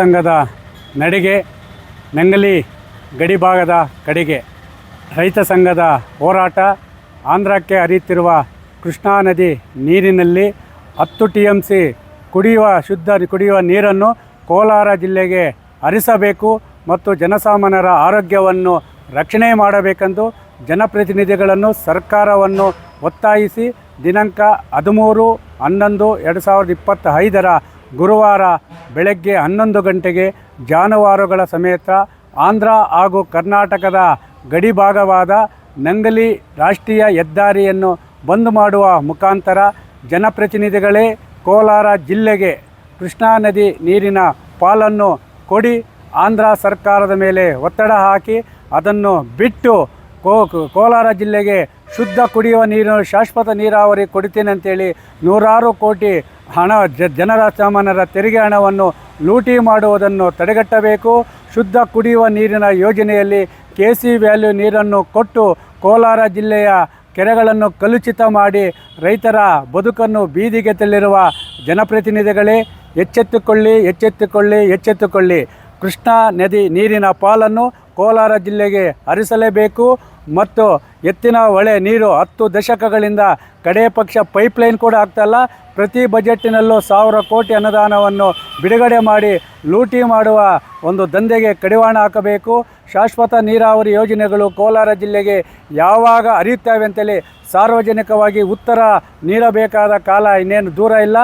ಸಂಘದ ನಡಿಗೆ ನಂಗಲಿ ಗಡಿಭಾಗದ ಕಡೆಗೆ ರೈತ ಸಂಘದ ಹೋರಾಟ ಆಂಧ್ರಕ್ಕೆ ಹರಿಯುತ್ತಿರುವ ಕೃಷ್ಣಾ ನದಿ ನೀರಿನಲ್ಲಿ ಹತ್ತು ಟಿ ಎಂ ಸಿ ಕುಡಿಯುವ ಶುದ್ಧ ಕುಡಿಯುವ ನೀರನ್ನು ಕೋಲಾರ ಜಿಲ್ಲೆಗೆ ಹರಿಸಬೇಕು ಮತ್ತು ಜನಸಾಮಾನ್ಯರ ಆರೋಗ್ಯವನ್ನು ರಕ್ಷಣೆ ಮಾಡಬೇಕೆಂದು ಜನಪ್ರತಿನಿಧಿಗಳನ್ನು ಸರ್ಕಾರವನ್ನು ಒತ್ತಾಯಿಸಿ ದಿನಾಂಕ ಹದಿಮೂರು ಹನ್ನೊಂದು ಎರಡು ಸಾವಿರದ ಇಪ್ಪತ್ತೈದರ ಗುರುವಾರ ಬೆಳಗ್ಗೆ ಹನ್ನೊಂದು ಗಂಟೆಗೆ ಜಾನುವಾರುಗಳ ಸಮೇತ ಆಂಧ್ರ ಹಾಗೂ ಕರ್ನಾಟಕದ ಗಡಿ ಭಾಗವಾದ ನಂಗಲಿ ರಾಷ್ಟ್ರೀಯ ಹೆದ್ದಾರಿಯನ್ನು ಬಂದ್ ಮಾಡುವ ಮುಖಾಂತರ ಜನಪ್ರತಿನಿಧಿಗಳೇ ಕೋಲಾರ ಜಿಲ್ಲೆಗೆ ಕೃಷ್ಣಾ ನದಿ ನೀರಿನ ಪಾಲನ್ನು ಕೊಡಿ, ಆಂಧ್ರ ಸರ್ಕಾರದ ಮೇಲೆ ಒತ್ತಡ ಹಾಕಿ ಅದನ್ನು ಬಿಟ್ಟು ಕೋ ಕೋಲಾರ ಜಿಲ್ಲೆಗೆ ಶುದ್ಧ ಕುಡಿಯುವ ನೀರು, ಶಾಶ್ವತ ನೀರಾವರಿ ಕೊಡ್ತೀನಿ ಅಂತೇಳಿ ನೂರಾರು ಕೋಟಿ ಹಣ ಜನರ ಸಾಮಾನ್ಯರ ತೆರಿಗೆ ಹಣವನ್ನು ಲೂಟಿ ಮಾಡುವುದನ್ನು ತಡೆಗಟ್ಟಬೇಕು. ಶುದ್ಧ ಕುಡಿಯುವ ನೀರಿನ ಯೋಜನೆಯಲ್ಲಿ ಕೆ ಸಿ ವ್ಯಾಲ್ಯೂ ನೀರನ್ನು ಕೊಟ್ಟು ಕೋಲಾರ ಜಿಲ್ಲೆಯ ಕೆರೆಗಳನ್ನು ಕಲುಷಿತ ಮಾಡಿ ರೈತರ ಬದುಕನ್ನು ಬೀದಿಗೆ ತಳ್ಳಿರುವ ಜನಪ್ರತಿನಿಧಿಗಳೇ, ಎಚ್ಚೆತ್ತುಕೊಳ್ಳಿ ಎಚ್ಚೆತ್ತುಕೊಳ್ಳಿ ಎಚ್ಚೆತ್ತುಕೊಳ್ಳಿ. ಕೃಷ್ಣಾ ನದಿ ನೀರಿನ ಪಾಲನ್ನು ಕೋಲಾರ ಜಿಲ್ಲೆಗೆ ಹರಿಸಲೇಬೇಕು. ಮತ್ತು ಎತ್ತಿನ ಹೊಳೆ ನೀರು ಹತ್ತು ದಶಕಗಳಿಂದ ಕಡೇ ಪಕ್ಷ ಪೈಪ್ಲೈನ್ ಕೂಡ ಆಗ್ತಾಯಿಲ್ಲ ಪ್ರತಿ ಬಜೆಟ್ಟಿನಲ್ಲೂ ಸಾವಿರ ಕೋಟಿ ಅನುದಾನವನ್ನು ಬಿಡುಗಡೆ ಮಾಡಿ ಲೂಟಿ ಮಾಡುವ ಒಂದು ದಂಧೆಗೆ ಕಡಿವಾಣ ಹಾಕಬೇಕು. ಶಾಶ್ವತ ನೀರಾವರಿ ಯೋಜನೆಗಳು ಕೋಲಾರ ಜಿಲ್ಲೆಗೆ ಯಾವಾಗ ಅರಿಯುತ್ತವೆ ಅಂತೇಳಿ ಸಾರ್ವಜನಿಕವಾಗಿ ಉತ್ತರ ನೀಡಬೇಕಾದ ಕಾಲ ಇನ್ನೇನು ದೂರ ಇಲ್ಲ.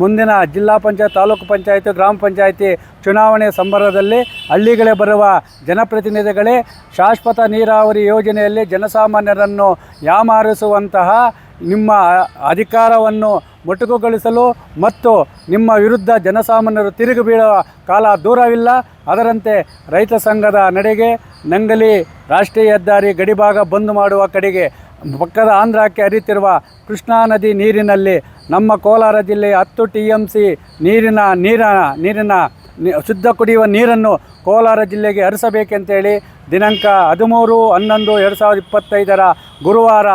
ಮುಂದಿನ ಜಿಲ್ಲಾ ಪಂಚಾಯತ್, ತಾಲೂಕು ಪಂಚಾಯತ್, ಗ್ರಾಮ ಪಂಚಾಯತಿ ಚುನಾವಣೆ ಸಂಭರದಲ್ಲಿ ಹಳ್ಳಿಗಳೇ ಬರುವ ಜನಪ್ರತಿನಿಧಿಗಳೇ ಶಾಶ್ವತ ನೀರಾವರಿ ಯೋಜನೆಯಲ್ಲಿ ಜನಸಾಮಾನ್ಯರನ್ನು ಯಾಮಾರಿಸುವಂತಹ ನಿಮ್ಮ ಅಧಿಕಾರವನ್ನು ಮೊಟಕುಗೊಳಿಸಲು ಮತ್ತು ನಿಮ್ಮ ವಿರುದ್ಧ ಜನಸಾಮಾನ್ಯರು ತಿರುಗಿ ಬೀಳುವ ಕಾಲ ದೂರವಿಲ್ಲ. ಅದರಂತೆ ರೈತ ಸಂಘದ ನಡೆಗೆ ನಂಗಲಿ ರಾಷ್ಟ್ರೀಯ ಹೆದ್ದಾರಿ ಗಡಿಭಾಗ ಬಂದ್ ಮಾಡುವ ಕಡೆಗೆ ಪಕ್ಕದ ಆಂಧ್ರಕ್ಕೆ ಹರಿಯುತ್ತಿರುವ ಕೃಷ್ಣಾ ನದಿ ನೀರಿನಲ್ಲಿ ನಮ್ಮ ಕೋಲಾರ ಜಿಲ್ಲೆಯ ಹತ್ತು ಟಿ ಎಂ ಸಿ ನೀರಿನ ನೀರ ನೀರಿನ ಶುದ್ಧ ಕುಡಿಯುವ ನೀರನ್ನು ಕೋಲಾರ ಜಿಲ್ಲೆಗೆ ಹರಿಸಬೇಕೆಂತೇಳಿ ದಿನಾಂಕ ಹದಿಮೂರು, ಹನ್ನೊಂದು, ಎರಡು ಸಾವಿರದ ಇಪ್ಪತ್ತೈದರ ಗುರುವಾರ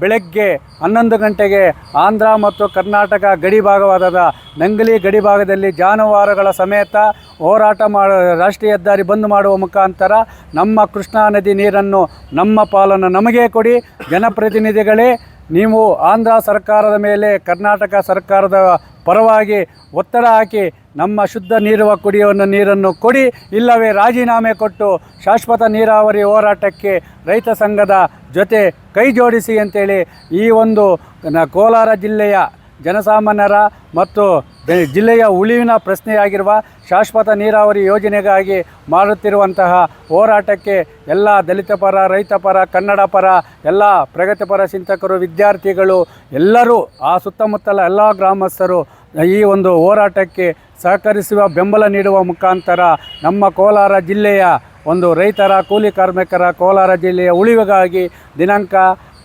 ಬೆಳಗ್ಗೆ ಹನ್ನೊಂದು ಗಂಟೆಗೆ ಆಂಧ್ರ ಮತ್ತು ಕರ್ನಾಟಕ ಗಡಿ ಭಾಗವಾದ ನಂಗಲಿ ಗಡಿ ಭಾಗದಲ್ಲಿ ಜಾನುವಾರುಗಳ ಸಮೇತ ಹೋರಾಟ ಮಾಡ, ರಾಷ್ಟ್ರೀಯ ಹೆದ್ದಾರಿ ಬಂದ್ ಮಾಡುವ ಮುಖಾಂತರ ನಮ್ಮ ಕೃಷ್ಣಾ ನದಿ ನೀರನ್ನು ನಮ್ಮ ಪಾಲನ್ನು ನಮಗೇ ಕೊಡಿ. ಜನಪ್ರತಿನಿಧಿಗಳೇ ನೀವು ಆಂಧ್ರ ಸರ್ಕಾರದ ಮೇಲೆ, ಕರ್ನಾಟಕ ಸರ್ಕಾರದ ಪರವಾಗಿ ಒತ್ತಡ ಹಾಕಿ ನಮ್ಮ ಶುದ್ಧ ನೀರುವ ಕುಡಿಯುವ ನೀರನ್ನು ಕೊಡಿ, ಇಲ್ಲವೇ ರಾಜೀನಾಮೆ ಕೊಟ್ಟು ಶಾಶ್ವತ ನೀರಾವರಿ ಹೋರಾಟಕ್ಕೆ ರೈತ ಸಂಘದ ಜೊತೆ ಕೈ ಜೋಡಿಸಿ ಅಂತೇಳಿ ಈ ಒಂದು ಕೋಲಾರ ಜಿಲ್ಲೆಯ ಜನಸಾಮಾನ್ಯರ ಮತ್ತು ಜಿಲ್ಲೆಯ ಉಳಿವಿನ ಪ್ರಶ್ನೆಯಾಗಿರುವ ಶಾಶ್ವತ ನೀರಾವರಿ ಯೋಜನೆಗಾಗಿ ಮಾಡುತ್ತಿರುವಂತಹ ಹೋರಾಟಕ್ಕೆ ಎಲ್ಲ ದಲಿತ ಪರ, ರೈತ ಪರ, ಕನ್ನಡ ಪರ, ಎಲ್ಲ ಪ್ರಗತಿಪರ ಚಿಂತಕರು ವಿದ್ಯಾರ್ಥಿಗಳು, ಎಲ್ಲರೂ ಆ ಸುತ್ತಮುತ್ತಲ ಎಲ್ಲ ಗ್ರಾಮಸ್ಥರು ಈ ಒಂದು ಹೋರಾಟಕ್ಕೆ ಸಹಕರಿಸುವ ಬೆಂಬಲ ನೀಡುವ ಮುಖಾಂತರ ನಮ್ಮ ಕೋಲಾರ ಜಿಲ್ಲೆಯ ಒಂದು ರೈತರ, ಕೂಲಿ ಕಾರ್ಮಿಕರ ಕೋಲಾರ ಜಿಲ್ಲೆಯ ಉಳಿವಿಗಾಗಿ ದಿನಾಂಕ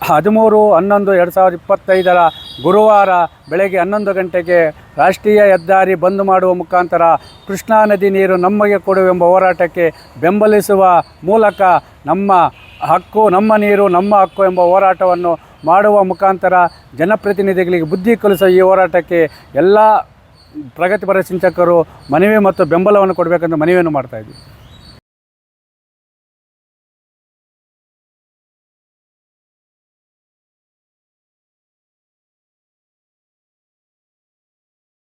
ಹದಿಮೂರು, ಹನ್ನೊಂದು, ಎರಡು ಸಾವಿರದ ಇಪ್ಪತ್ತೈದರ ಗುರುವಾರ ಬೆಳಗ್ಗೆ ಹನ್ನೊಂದು ಗಂಟೆಗೆ ರಾಷ್ಟ್ರೀಯ ಹೆದ್ದಾರಿ ಬಂದ್ ಮಾಡುವ ಮುಖಾಂತರ ಕೃಷ್ಣಾ ನದಿ ನೀರು ನಮಗೆ ಕೊಡುವೆಂಬ ಹೋರಾಟಕ್ಕೆ ಬೆಂಬಲಿಸುವ ಮೂಲಕ ನಮ್ಮ ಹಕ್ಕು, ನಮ್ಮ ನೀರು, ನಮ್ಮ ಹಕ್ಕು ಎಂಬ ಹೋರಾಟವನ್ನು ಮಾಡುವ ಮುಖಾಂತರ ಜನಪ್ರತಿನಿಧಿಗಳಿಗೆ ಬುದ್ಧಿ ಕಲಿಸುವ ಈ ಹೋರಾಟಕ್ಕೆ ಎಲ್ಲ ಪ್ರಗತಿಪರ ಚಿಂತಕರು ಮನವಿ ಮತ್ತು ಬೆಂಬಲವನ್ನು ಕೊಡಬೇಕೆಂದು ಮನವಿಯನ್ನು ಮಾಡ್ತಾಯಿದ್ವಿ